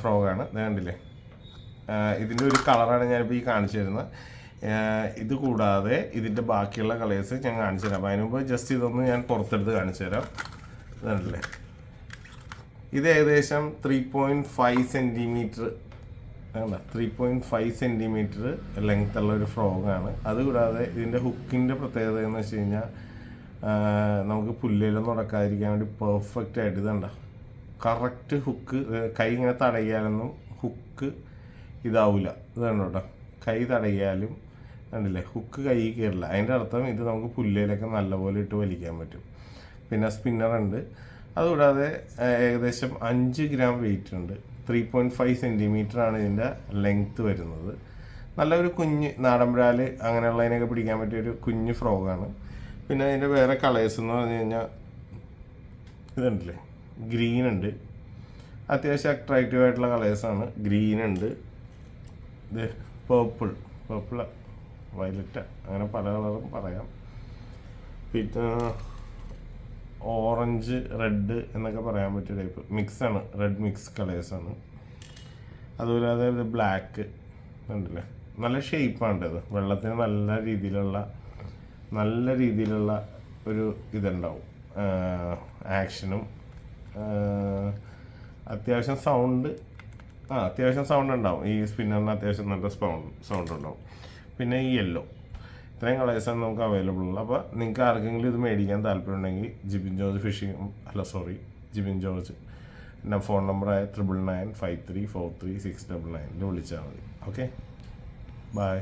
ഫ്രോഗാണ്. ഇത് കണ്ടില്ലേ? ഇതിന്റെ ഒരു കളറാണ് ഞാനിപ്പോൾ ഈ കാണിച്ചു തരുന്നത് ഇത് കൂടാതെ ഇതിന്റെ ബാക്കിയുള്ള കളേഴ്സ് ഞാൻ കാണിച്ചു തരാം. അപ്പോൾ അതിന് മുമ്പ് ജസ്റ്റ് ഇതൊന്ന് ഞാൻ പുറത്തെടുത്ത് കാണിച്ചു തരാം. ഇത് ഇത് ഏകദേശം ത്രീ പോയിന്റ് ഫൈവ് സെന്റിമീറ്റർ വേണ്ട three point five centimetre length ഉള്ള ഒരു ഫ്രോഗാണ്. അതുകൂടാതെ ഇതിന്റെ ഹുക്കിന്റെ പ്രത്യേകത എന്ന് വെച്ച് കഴിഞ്ഞാൽ നമുക്ക് പുല്ലിലൊന്നും ഉടക്കാതിരിക്കാൻ വേണ്ടി പെർഫെക്റ്റ് ആയിട്ട് ഇതുണ്ട? കറക്റ്റ് ഹുക്ക് കൈ ഇങ്ങനെ തടയാലൊന്നും ഹുക്ക് ഇതാവില്ല ഇത് കണ്ടോ കേട്ടോ കൈ തടയാലും കണ്ടില്ലേ? ഹുക്ക് കൈ കയറില്ല അതിന്റെ അർത്ഥം ഇത് നമുക്ക് പുല്ലയിലൊക്കെ നല്ലപോലെ ഇട്ട് വലിക്കാൻ പറ്റും. പിന്നെ സ്പിന്നർ ഉണ്ട്. അതുകൂടാതെ ഏകദേശം അഞ്ച് ഗ്രാം വെയിറ്റ് ഉണ്ട്. ത്രീ പോയിന്റ് ഫൈവ് സെന്റിമീറ്റർ ആണ് ഇതിന്റെ ലെങ്ത്ത് വരുന്നത്. നല്ലൊരു കുഞ്ഞ് നാടൻപിഴാൽ അങ്ങനെയുള്ളതിനൊക്കെ പിടിക്കാൻ പറ്റിയ ഒരു കുഞ്ഞ് ഫ്രോഗാണ് പിന്നെ അതിന്റെ വേറെ കളേഴ്സ് എന്ന് പറഞ്ഞു കഴിഞ്ഞാൽ ഇതുണ്ടല്ലേ ഗ്രീൻ ഉണ്ട് അത്യാവശ്യം അട്രാക്റ്റീവ് ആയിട്ടുള്ള കളേഴ്സാണ് ഗ്രീൻ ഉണ്ട് ഇത് പേർപ്പിൾ പേർപ്പിൾ വയലറ്റ് അങ്ങനെ പല കളറും പറയാം. പിന്നെ ഓറഞ്ച് റെഡ് എന്നൊക്കെ പറയാൻ പറ്റിയ ടൈപ്പ് മിക്സാണ് റെഡ് മിക്സ് കളേഴ്സാണ് അതുകൂടാതെ ഇത് ബ്ലാക്ക് ഉണ്ടല്ലേ? നല്ല ഷേപ്പാണ് ഇത്. വെള്ളത്തിന് നല്ല രീതിയിലുള്ള നല്ല രീതിയിലുള്ള ഒരു ഇതുണ്ടാവും. ആക്ഷനും അത്യാവശ്യം സൗണ്ട് ആ അത്യാവശ്യം സൗണ്ട് ഉണ്ടാവും. ഈ സ്പിന്നറിന് അത്യാവശ്യം നല്ല സൗണ്ട് സൗണ്ട് ഉണ്ടാവും. പിന്നെ ഈ യെല്ലോ ഇത്രയും കളേഴ്സാണ് നമുക്ക് അവൈലബിൾ ഉള്ളത്. അപ്പോൾ നിങ്ങൾക്ക് ആർക്കെങ്കിലും ഇത് മേടിക്കാൻ താല്പര്യമുണ്ടെങ്കിൽ ജിബിൻ ജോർജ് ഫിഷിംഗ് അല്ല സോറി ജിബിൻ ജോർജ്. എന്റെ ഫോൺ നമ്പറായ triple nine five three four three six double നയനിൽ വിളിച്ചാൽ മതി. Okay bye